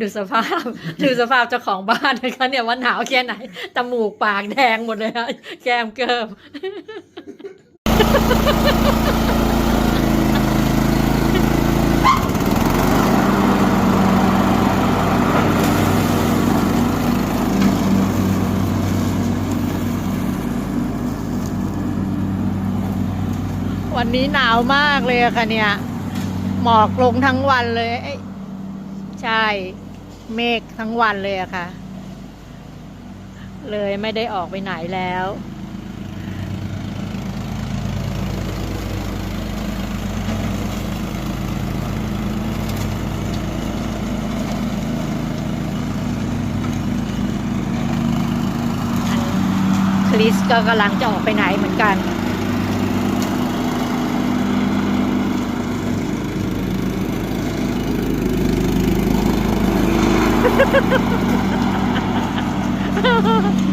ดูสภาพ ดูสภาพเจ้าของบ้านนะคะเนี่ยว่าหนาวแค่ไหนจมูกปากแดงหมดเลยอะแก้มเกิบวันนี้หนาวมากเลยค่ะเนี่ย หมอกลงทั้งวันเลย ใช่ เมฆทั้งวันเลยอะค่ะ เลยไม่ได้ออกไปไหนแล้ว คริสก็กำลังจะออกไปไหนเหมือนกัน Ha ha ha!